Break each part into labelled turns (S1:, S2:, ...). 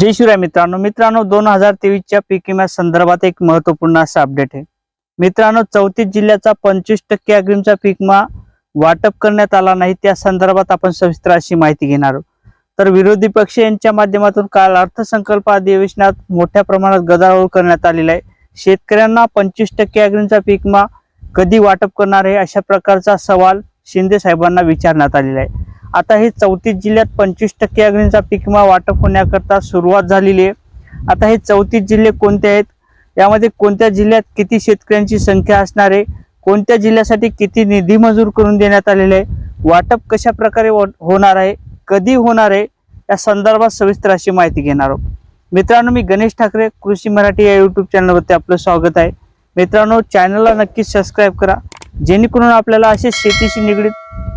S1: जय शिवराय मित्रांनो. मित्रांनो दोन हजार तेवीसच्या पीक विम्या संदर्भात एक महत्त्वपूर्ण असा अपडेट आहे. मित्रांनो चौतीस जिल्ह्याचा पंचवीस टक्के अग्रिमचा पीक वाटप करण्यात आला नाही. त्या संदर्भात आपण सविस्तर अशी माहिती घेणार आहोत. तर विरोधी पक्ष यांच्या माध्यमातून काल अर्थसंकल्प अधिवेशनात मोठ्या प्रमाणात गदारोळ करण्यात आलेला आहे. शेतकऱ्यांना पंचवीस टक्के अग्रिमचा पीक कधी वाटप करणार आहे अशा प्रकारचा सवाल शिंदे साहेबांना विचारण्यात आलेला आहे. आता हे चौतीस जिल्ह्यात पंचवीस टक्के अग्नीचा पीक विमा वाटप होण्याकरता सुरुवात झालेली आहे. आता हे चौतीस जिल्हे कोणते आहेत? यामध्ये कोणत्या जिल्ह्यात किती शेतकऱ्यांची संख्या असणार आहे? कोणत्या जिल्ह्यासाठी किती निधी मंजूर करून देण्यात आलेला आहे? वाटप कशा प्रकारे व- होणार आहे? कधी होणार आहे? या संदर्भात सविस्तर अशी माहिती घेणार आहोत. मित्रांनो मी गणेश ठाकरे कृषी मराठी या यूट्यूब चॅनलवरती आपलं स्वागत आहे. मित्रांनो चॅनलला नक्कीच सबस्क्राईब करा. जेणेकरून आपल्याला असे शेतीशी निगडीत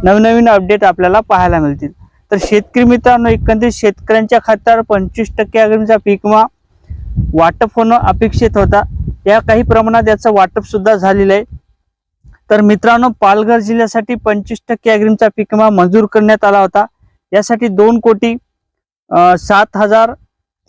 S1: नवनवीन अपडेट आपल्याला पाहायला मिळतील. तर शेतकरी मित्रांनो एकंदरीत शेतकऱ्यांच्या खात्यावर पंचवीस टक्के अग्रिमचा पीकमा वाटप होणं अपेक्षित होता. या काही प्रमाणात याचं वाटप सुद्धा झालेलं आहे. तर मित्रांनो पालघर जिल्ह्यासाठी पंचवीस टक्के अग्रिमचा पीकमा मंजूर करण्यात आला होता. यासाठी दोन कोटी सात हजार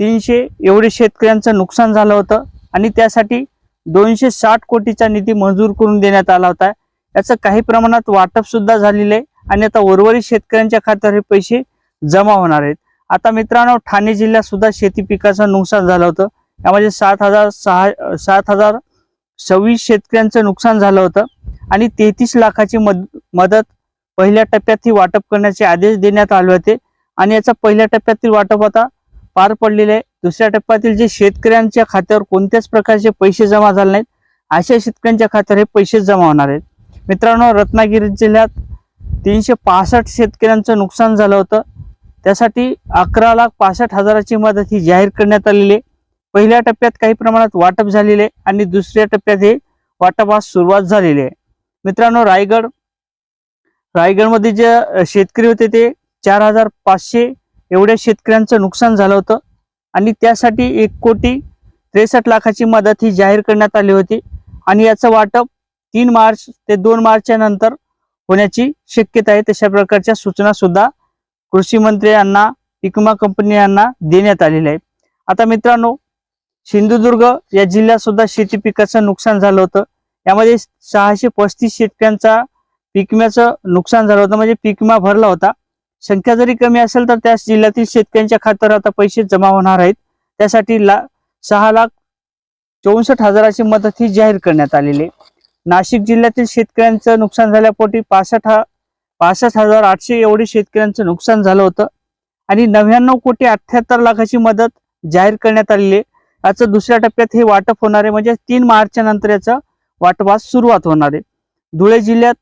S1: तीनशे एवढे शेतकऱ्यांचं नुकसान झालं होतं. आणि त्यासाठी दोनशे साठ कोटीचा निधी मंजूर करून देण्यात आला होता. याचं काही प्रमाणात वाटप सुद्धा झालेलं आहे. आणि आता उर्वरित शेतकऱ्यांच्या खात्यावर हे पैसे जमा होणार आहेत. आता मित्रांनो ठाणे जिल्ह्यात सुद्धा शेती पिकाचं नुकसान झालं होतं. यामध्ये सात हजार सहा सात हजार सव्वीस शेतकऱ्यांचं नुकसान झालं होतं. आणि तेहतीस लाखाची मद मदत पहिल्या टप्प्यात ही वाटप करण्याचे आदेश देण्यात आले होते. आणि याचा पहिल्या टप्प्यातील वाटप आता पार पडलेले आहे. दुसऱ्या टप्प्यातील जे शेतकऱ्यांच्या खात्यावर कोणत्याच प्रकारचे पैसे जमा झाले नाहीत अशा शेतकऱ्यांच्या खात्यावर हे पैसे जमा होणार आहेत. मित्रांनो रत्नागिरी जिल्ह्यात तीनशे पासष्ट शेतकऱ्यांचं नुकसान झालं होतं. त्यासाठी अकरा लाख पासष्ट हजाराची मदत ही जाहीर करण्यात आलेली आहे. पहिल्या टप्प्यात काही प्रमाणात वाटप झालेले आहे आणि दुसऱ्या टप्प्यात हे वाटपास सुरुवात झालेली आहे. मित्रांनो रायगड रायगडमध्ये जे शेतकरी होते ते चार हजार पाचशे एवढ्या शेतकऱ्यांचं नुकसान झालं होतं. आणि त्यासाठी एक कोटी त्रेसष्ट लाखाची मदत ही जाहीर करण्यात आली होती. आणि याचं वाटप तीन मार्च ते दोन मार्चच्या नंतर होण्याची शक्यता आहे. तशा प्रकारच्या सूचना सुद्धा कृषी मंत्री यांना पीक विमा कंपनी यांना देण्यात आलेल्या आहे आता मित्रांनो सिंधुदुर्ग या जिल्ह्यात सुद्धा शेती पिकाचं नुकसान झालं होतं. यामध्ये सहाशे पस्तीस शेतकऱ्यांचा पीक विम्याचं नुकसान झालं होतं. म्हणजे पीक विमा भरला होता. संख्या जरी कमी असेल तर त्या जिल्ह्यातील शेतकऱ्यांच्या खात्यावर आता पैसे जमा होणार आहेत. त्यासाठी ला सहा लाख चौसष्ट हजाराची मदत ही जाहीर करण्यात आलेली आहे. नाशिक जिल्ह्यातील शेतकऱ्यांचं नुकसान झाल्यापोटी पासष्ट हा पासष्ट हजार आठशे एवढे शेतकऱ्यांचं नुकसान झालं होतं. आणि नव्याण्णव कोटी अठ्ठ्याहत्तर लाखाची मदत जाहीर करण्यात आलेली आहे. याचं दुसऱ्या टप्प्यात हे वाटप होणार आहे. म्हणजे तीन मार्चच्या नंतर याचं वाटपास सुरुवात होणार आहे. धुळे जिल्ह्यात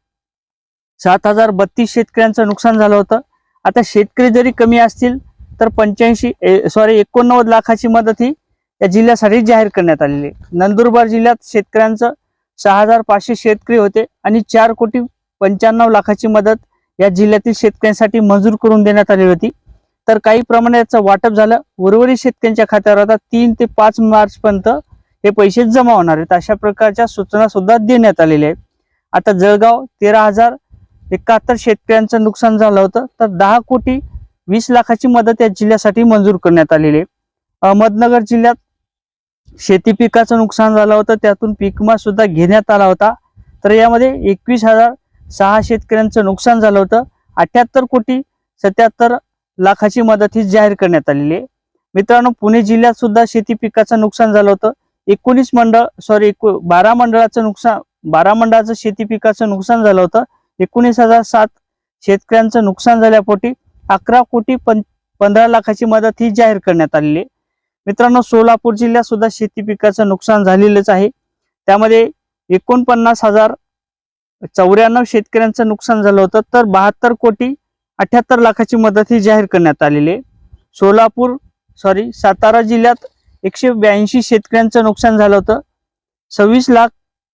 S1: सात हजार बत्तीस शेतकऱ्यांचं नुकसान झालं होतं. आता शेतकरी जरी कमी असतील तर पंच्याऐंशी सॉरी एकोणनव्वद लाखाची मदत ही या जिल्ह्यासाठी जाहीर करण्यात आलेली आहे. नंदुरबार जिल्ह्यात शेतकऱ्यांचं सहा हजार पाचशे शेतकरी होते आणि चार कोटी पंच्याण्णव लाखाची मदत या जिल्ह्यातील शेतकऱ्यांसाठी मंजूर करून देण्यात आली होती. तर काही प्रमाणात याचं वाटप झालं. उर्वरित शेतकऱ्यांच्या खात्यावर आता तीन ते पाच मार्चपर्यंत हे पैसे जमा होणार आहेत. अशा प्रकारच्या सूचना सुद्धा देण्यात आलेल्या आहेत. आता जळगाव तेरा हजार एकाहत्तर शेतकऱ्यांचं नुकसान झालं होतं. तर दहा कोटी वीस लाखाची मदत या जिल्ह्यासाठी मंजूर करण्यात आलेली आहे. अहमदनगर जिल्ह्यात शेती पिकाचं नुकसान झालं होतं त्यातून पीकमा सुद्धा घेण्यात आला होता. तर यामध्ये एकवीस हजार सहा शेतकऱ्यांचं नुकसान झालं होतं. अठ्याहत्तर कोटी सत्याहत्तर लाखाची मदत ही जाहीर करण्यात आलेली आहे. मित्रांनो पुणे जिल्ह्यात सुद्धा शेती पिकाचं नुकसान झालं होतं. एकोणीस मंडळ सॉरी बारा मंडळाचं नुकसान बारा मंडळाचं शेती पिकाचं नुकसान झालं होतं. एकोणीस हजार सात शेतकऱ्यांचं नुकसान झाल्यापोटी अकरा कोटी पं पंधरा लाखाची मदत ही जाहीर करण्यात आलेली आहे. मित्रांनो सोलापूर जिल्ह्यात सुद्धा शेती पिकाचं नुकसान झालेलंच आहे. त्यामध्ये एकोणपन्नास हजार चौऱ्याण्णव शेतकऱ्यांचं नुकसान झालं होतं तर बहात्तर कोटी अठ्याहत्तर लाखाची मदत ही जाहीर करण्यात आलेली आहे. सोलापूर सॉरी सातारा जिल्ह्यात एकशे ब्याऐंशी शेतकऱ्यांचं नुकसान झालं होतं. सव्वीस लाख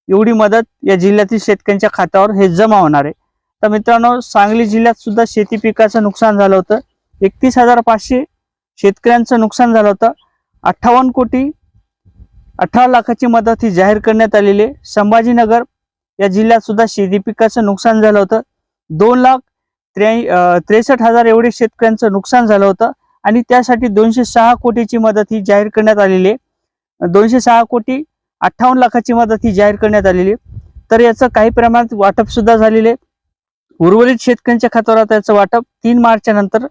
S1: एवढी मदत या जिल्ह्यातील शेतकऱ्यांच्या खात्यावर हे जमा होणार आहे. तर मित्रांनो सांगली जिल्ह्यात सुद्धा शेती पिकाचं नुकसान झालं होतं. एकतीस हजार पाचशे शेतकऱ्यांचं नुकसान झालं होतं. अठ्ठावन्न कोटी अठरा लाखाची मदत ही जाहीर करण्यात आलेली आहे. संभाजीनगर या जिल्ह्यात सुद्धा शेती पिकाचं नुकसान झालं होतं. दोन लाख त्र्या त्रेसष्ट हजार एवढे शेतकऱ्यांचं नुकसान झालं होतं आणि त्यासाठी दोनशे सहा कोटीची मदत ही जाहीर करण्यात आलेली आहे. दोनशे सहा कोटी अठ्ठावन्न लाखाची मदत ही जाहीर करण्यात आलेली आहे. तर याचं काही प्रमाणात वाटप सुद्धा झालेले आहे. उर्वरित शेतकऱ्यांच्या खात्यावर याचं वाटप तीन मार्चच्या नंतर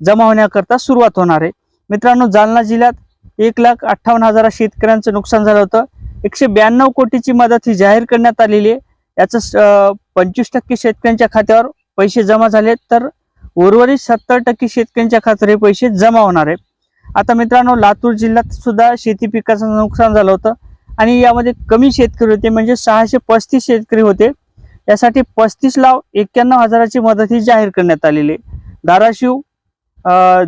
S1: जमा होण्याकरता सुरुवात होणार आहे. मित्रांनो जालना जिल्ह्यात एक लाख अठ्ठावन्न हजार शेतकऱ्यांचं नुकसान झालं होतं. एकशे ब्याण्णव कोटीची मदत ही जाहीर करण्यात आलेली आहे. याचं पंचवीस टक्के शेतकऱ्यांच्या खात्यावर पैसे जमा झाले तर उर्वरित सत्तर टक्के शेतकऱ्यांच्या खात्यावर हे पैसे जमा होणार आहे आता मित्रांनो लातूर जिल्ह्यात सुद्धा शेती पिकाचं नुकसान झालं होतं. आणि यामध्ये कमी शेतकरी होते म्हणजे सहाशे पस्तीस शेतकरी होते. यासाठी पस्तीस लाख एक्क्याण्णव हजाराची मदत ही जाहीर करण्यात आलेली आहे. धाराशिव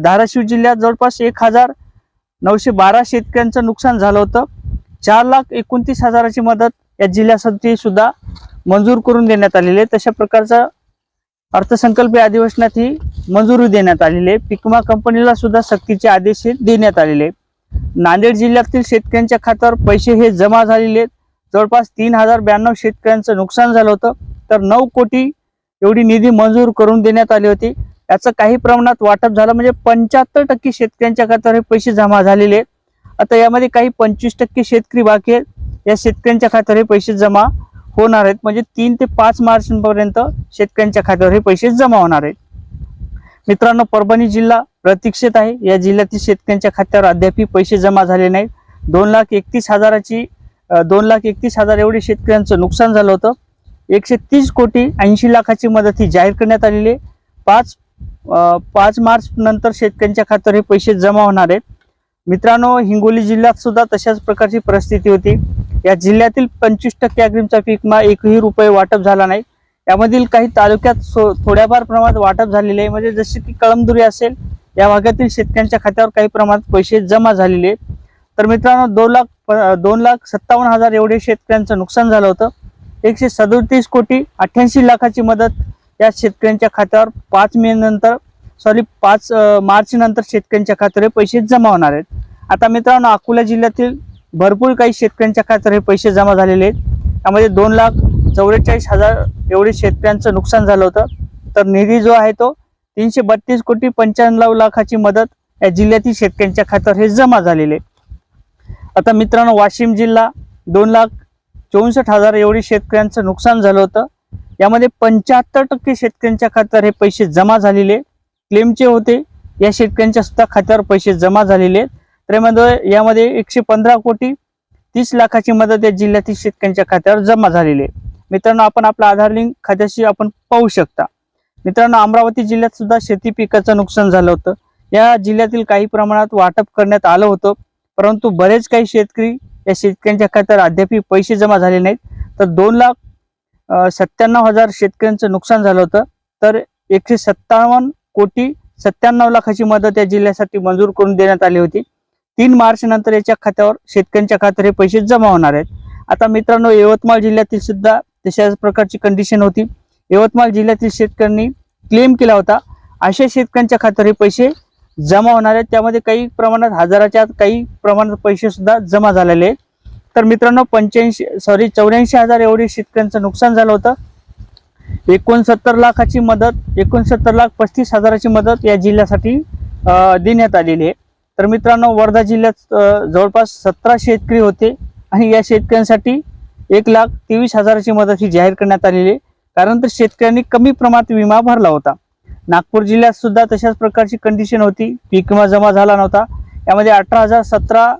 S1: धाराशिव जिल्ह्यात जवळपास एक हजार नऊशे बारा शेतकऱ्यांचं नुकसान झालं होतं. चार लाख एकोणतीस हजाराची मदत या जिल्ह्यासाठी सुद्धा मंजूर करून देण्यात आलेली आहे. तशा प्रकारचा अर्थसंकल्पीय अधिवेशनात ही मंजुरी देण्यात आलेली आहे. पिकमा कंपनीला सुद्धा सक्तीचे आदेश देण्यात आलेले नांदेड जिल्ह्यातील शेतकऱ्यांच्या खात्यावर पैसे हे जमा झालेले आहेत. जवळपास तीन हजार ब्याण्णव शेतकऱ्यांचं नुकसान झालं होतं. तर नऊ कोटी एवढी निधी मंजूर करून देण्यात आली होती. याचं काही प्रमाणात वाटप झालं. म्हणजे पंच्याहत्तर टक्के शेतकऱ्यांच्या खात्यावर हे पैसे जमा झालेले आहेत. आता यामध्ये काही पंचवीस टक्के शेतकरी बाकी आहेत. या शेतकऱ्यांच्या खात्यावर हे पैसे जमा होणार आहेत. म्हणजे तीन ते पाच मार्चपर्यंत शेतकऱ्यांच्या खात्यावर हे पैसे जमा होणार आहेत. मित्रांनो परभणी जिल्हा प्रतीक्षेत आहे. या जिल्ह्यातील शेतकऱ्यांच्या खात्यावर अद्यापही पैसे जमा झाले नाहीत. दोन लाख एकतीस हजाराची दोन लाख एकतीस हजार एवढे शेतकऱ्यांचं नुकसान झालं होतं. एकशे तीस कोटी ऐंशी लाखाची मदत ही जाहीर करण्यात आलेली आहे. पाच पाच मार्च नंतर शेतकऱ्यांच्या खात्यावर हे पैसे जमा होणार आहेत. मित्रांनो हिंगोली जिल्ह्यात सुद्धा तशाच प्रकारची परिस्थिती होती. या जिल्ह्यातील पंचवीस टक्के अग्रिमचा पीकमा एकही रुपये वाटप झाला नाही. यामधील काही तालुक्यात सो- थोड्याफार प्रमाणात वाटप झालेले आहे. म्हणजे जसे की कळमदुरी असेल या भागातील शेतकऱ्यांच्या खात्यावर काही प्रमाणात पैसे जमा झालेले आहेत. तर मित्रांनो दोन लाख दोन लाख सत्तावन्न हजार एवढे शेतकऱ्यांचं नुकसान झालं होतं. एकशे सदोतीस कोटी अठ्ठ्याऐंशी लाखाची मदत या शेतकऱ्यांच्या खात्यावर पाच मे नंतर सॉरी पाच मार्च नंतर शेतकऱ्यांच्या खात्यावर हे पैसे जमा होणार आहेत. आता मित्रांनो अकोला जिल्ह्यातील भरपूर काही शेतकऱ्यांच्या खात्यावर हे पैसे जमा झालेले आहेत. त्यामध्ये दोन लाख चौवेचाळीस हजार एवढे शेतकऱ्यांचं नुकसान झालं होतं. तर निधी जो आहे तो तीनशे बत्तीस कोटी पंच्याण्णव लाखाची मदत या जिल्ह्यातील शेतकऱ्यांच्या खात्यावर हे जमा झालेले आहे. आता मित्रांनो वाशिम जिल्हा दोन लाख चौसष्ट हजार एवढी शेतकऱ्यांचं नुकसान झालं होतं. यामध्ये पंच्याहत्तर टक्के शेतकऱ्यांच्या खात्यावर हे पैसे जमा झालेले क्लेमचे होते या शेतकऱ्यांच्या सुद्धा खात्यावर पैसे जमा झालेले आहेत. तर यामध्ये यामध्ये एकशे पंधरा कोटी तीस लाखाची मदत या जिल्ह्यातील शेतकऱ्यांच्या खात्यावर जमा झालेली आहे. मित्रांनो आपण आपला आधार लिंक खात्याशी आपण पाहू शकता. मित्रांनो अमरावती जिल्ह्यात सुद्धा शेती पिकाचं नुकसान झालं होतं. या जिल्ह्यातील काही प्रमाणात वाटप करण्यात आलं होतं. परंतु बरेच काही शेतकरी या शेतकऱ्यांच्या खात्यावर अद्याप पैसे जमा झाले नाहीत. तर दोन लाख सत्त्याण्णव हजार शेतकऱ्यांचं नुकसान झालं होतं. तर एकशे सत्तावन्न कोटी सत्त्याण्णव लाखाची मदत या जिल्ह्यासाठी मंजूर करून देण्यात आली होती. तीन मार्च नंतर याच्या खात्यावर शेतकऱ्यांच्या खात्यावर हे पैसे जमा होणार आहेत. आता मित्रांनो यवतमाळ जिल्ह्यातील सुद्धा तशाच प्रकारची कंडिशन होती. यवतमाळ जिल्ह्यातील शेतकऱ्यांनी क्लेम केला होता. अशा शेतकऱ्यांच्या खात्यावर हे पैसे जमा होणार आहेत. त्यामध्ये काही प्रमाणात हजाराच्या काही प्रमाणात पैसे सुद्धा जमा झालेले आहेत. तर मित्रांनो पंच्याऐंशी सॉरी चौऱ्याऐंशी हजार एवढी शेतकऱ्यांचं नुकसान झालं होतं. एकोणसत्तर लाखाची मदत एकोणसत्तर लाख पस्तीस हजाराची मदत या जिल्ह्यासाठी देण्यात आलेली आहे. तर मित्रांनो वर्धा जिल्ह्यात जवळपास सतरा शेतकरी होते आणि या शेतकऱ्यांसाठी एक लाख तेवीस हजाराची मदत ही जाहीर करण्यात आलेली आहे. कारण तर शेतकऱ्यांनी कमी प्रमाणात विमा भरला होता. नागपूर जिल्ह्यात सुद्धा तशाच प्रकारची कंडिशन होती. पीक विमा जमा झाला नव्हता. यामध्ये अठरा हजार सतरा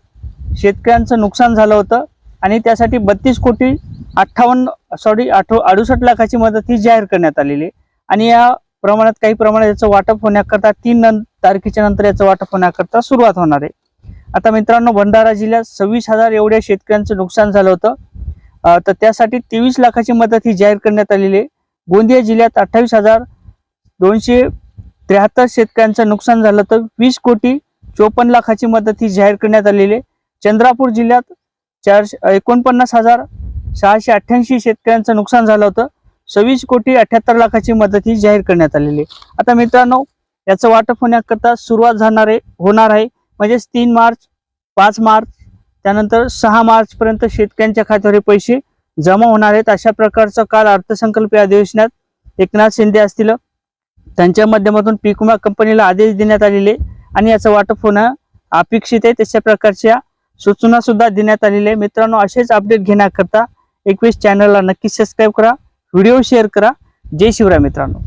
S1: शेतकऱ्यांचं नुकसान झालं होतं आणि त्यासाठी बत्तीस कोटी अठ्ठावन्न सॉरी आठ अडुसष्ट लाखाची मदत ही जाहीर करण्यात आलेली आहे. आणि या प्रमाणात काही प्रमाणात याचं वाटप होण्याकरता तीन नं तारखेच्या नंतर याचं वाटप होण्याकरता सुरुवात होणार आहे. आता मित्रांनो भंडारा जिल्ह्यात सव्वीस हजार एवढ्या शेतकऱ्यांचं नुकसान झालं होतं. तर त्यासाठी तेवीस लाखाची मदत ही जाहीर करण्यात आलेली आहे. गोंदिया जिल्ह्यात अठ्ठावीस हजार दोनशे त्र्याहत्तर शेतकऱ्यांचं नुकसान झालं तर वीस कोटी चोपन्न लाखाची मदत ही जाहीर करण्यात आलेली आहे. चंद्रापूर जिल्ह्यात चारशे एकोणपन्नास हजार सहाशे अठ्ठ्याऐंशी शेतकऱ्यांचं नुकसान झालं होतं. सव्वीस कोटी अठ्याहत्तर लाखाची मदत ही जाहीर करण्यात आलेली आहे. आता मित्रांनो याचं वाटप होण्याकरता सुरुवात जाणार आहे होणार आहे. म्हणजेच तीन मार्च पाच मार्च त्यानंतर सहा मार्चपर्यंत शेतकऱ्यांच्या खात्यावर हे पैसे जमा होणार आहेत. अशा प्रकारचं काल अर्थसंकल्पीय अधिवेशनात एकनाथ शिंदे असतील. त्यांच्या माध्यमातून पीक विमा कंपनीला आदेश देण्यात आलेले आणि याचं वाटप होणं अपेक्षित आहे. तशा प्रकारच्या सूचना सुद्धा देण्यात आलेल्या आहे. मित्रांनो असेच अपडेट घेण्याकरता एकवीस चॅनलला नक्की सबस्क्राईब करा व्हिडिओ शेअर करा. जय शिवराय मित्रांनो.